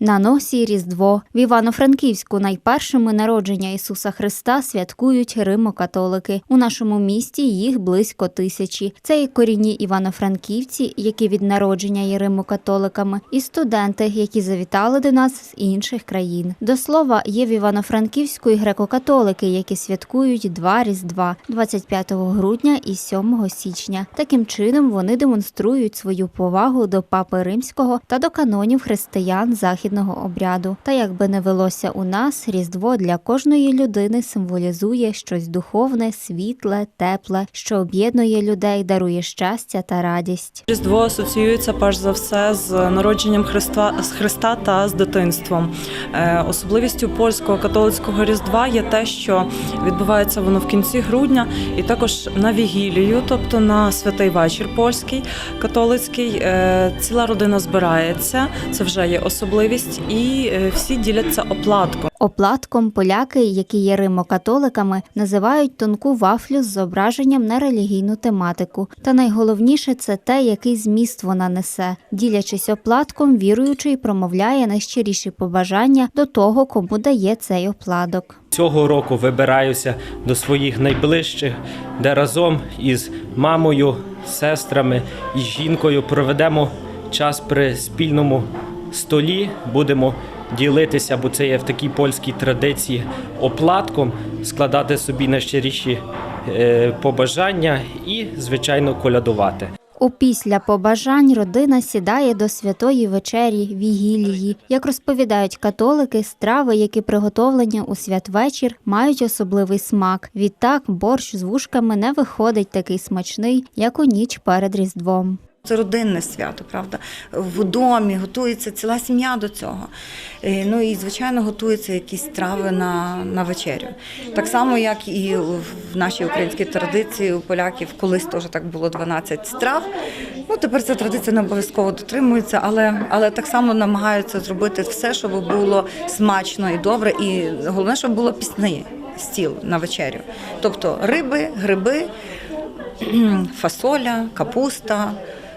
На носі Різдво в Івано-Франківську найпершими народження Ісуса Христа святкують римо-католики. У нашому місті їх близько тисячі. Це і корінні івано-франківці, які від народження є римо-католиками, і студенти, які завітали до нас з інших країн. До слова, є в Івано-Франківську і греко-католики, які святкують два Різдва 25 грудня і 7 січня. Таким чином вони демонструють свою повагу до папи римського та до канонів християн західного обряду. Та як би не велося у нас, Різдво для кожної людини символізує щось духовне, світле, тепле, що об'єднує людей, дарує щастя та радість. Різдво асоціюється перш за все з народженням Христа з Христа та з дитинством. Е, Особливістю польського католицького різдва є те, що відбувається воно в кінці грудня, і також на вігілію, тобто на святий вечір польський католицький. е, Ціла родина збирається. Це вже є особливість, і е, всі діляться оплатком. Оплатком поляки, які є римокатоликами, називають тонку вафлю з зображенням на релігійну тематику. Та найголовніше це те, який зміст вона несе. Ділячись оплатком, віруючий промовляє найщиріші побажання до того, кому дає цей опладок. Цього року вибираюся до своїх найближчих, де разом із мамою, сестрами і жінкою проведемо час при спільному столі. Будемо ділитися, бо це є в такій польській традиції оплатком, складати собі найщиріші е, побажання і, звичайно, колядувати. Опісля побажань родина сідає до святої вечері вігілії. Як розповідають католики, страви, які приготовлені у святвечір, мають особливий смак. Відтак борщ з вушками не виходить такий смачний, як у ніч перед Різдвом. Це родинне свято, правда. В домі готується ціла сім'я до цього. Е, Ну і звичайно готуються якісь страви на, на вечерю. Так само, як і в нашій українській традиції у поляків колись теж так було 12 страв. Ну тепер ця традиція не обов'язково дотримується, але, але так само намагаються зробити все, щоб було смачно і добре, і головне, щоб було пісний стіл на вечерю. Тобто риби, гриби, фасоля, капуста,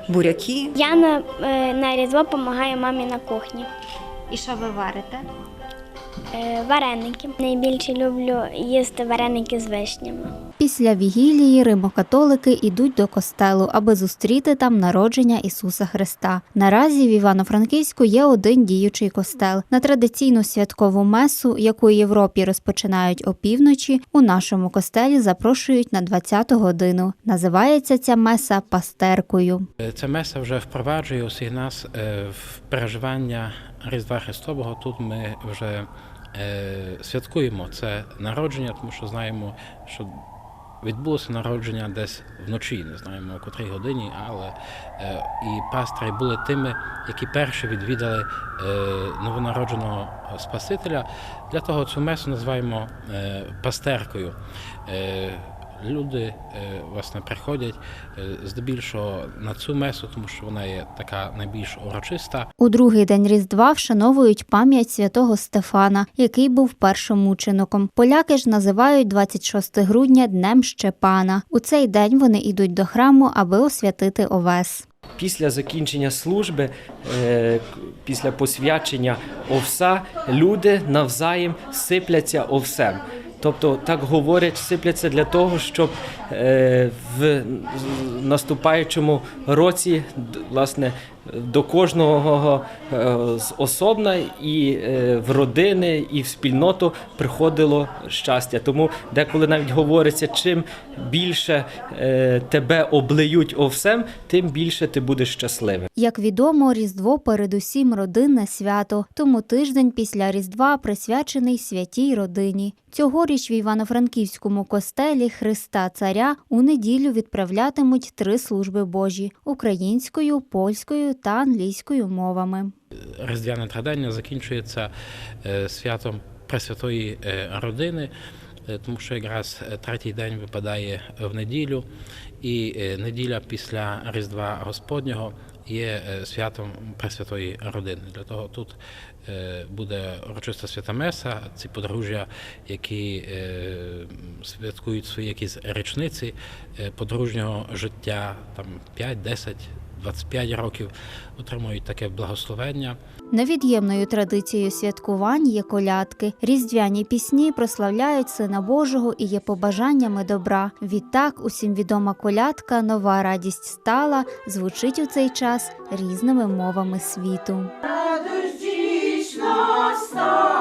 буряки. Я на, е, на Різдво допомагаю мамі на кухні. І що ви варите? Е, Вареники. Найбільше люблю їсти вареники з вишнями. Після вігілії римокатолики йдуть до костелу, аби зустріти там народження Ісуса Христа. Наразі в Івано-Франківську є один діючий костел. На традиційну святкову месу, яку в Європі розпочинають опівночі, у нашому костелі запрошують на 20-ту годину. Називається ця меса пастеркою. Ця меса вже впроваджує усіх нас е, в переживання Різдва Христового. Тут ми вже е, святкуємо це народження, тому що знаємо, що відбулося народження десь вночі, не знаємо о котрій годині, але е, і пастирі були тими, які перші відвідали е, новонародженого Спасителя. Для того цю месу називаємо е, пастеркою. Е, Люди е, власне приходять е, здебільшого на цю месу, тому що вона є така найбільш урочиста. У другий день Різдва вшановують пам'ять святого Стефана, який був першим мучеником. Поляки ж називають 26 грудня Днем Щепана. У цей день вони йдуть до храму, аби освятити овес. Після закінчення служби, е, після посвячення овса, люди навзаєм сипляться овсем. Тобто, так говорять, сипляться для того, щоб е, в наступаючому році власне до кожного е, з особна і е, в родини, і в спільноту приходило щастя. Тому деколи навіть говориться, чим більше е, тебе облиють овсем, тим більше ти будеш щасливим. Як відомо, Різдво передусім родинне свято, тому тиждень після Різдва присвячений святій родині. Цьогоріч в Івано-Франківському костелі Христа Царя у неділю відправлятимуть три служби Божі українською, польською та англійською мовами. Різдвяне традення закінчується е, святом Пресвятої е, родини, е, тому що якраз третій день випадає в неділю, і неділя після Різдва Господнього є святом Пресвятої родини. Для того тут буде урочиста свята Меса, ці подружжя, які святкують свої якісь річниці подружнього життя, там 5-10 25 років отримують таке благословення. Невід'ємною традицією святкувань є колядки. Різдвяні пісні прославляють Сина Божого і є побажаннями добра. Відтак, усім відома колядка Нова радість стала звучить у цей час різними мовами світу. Радость дійсно стала.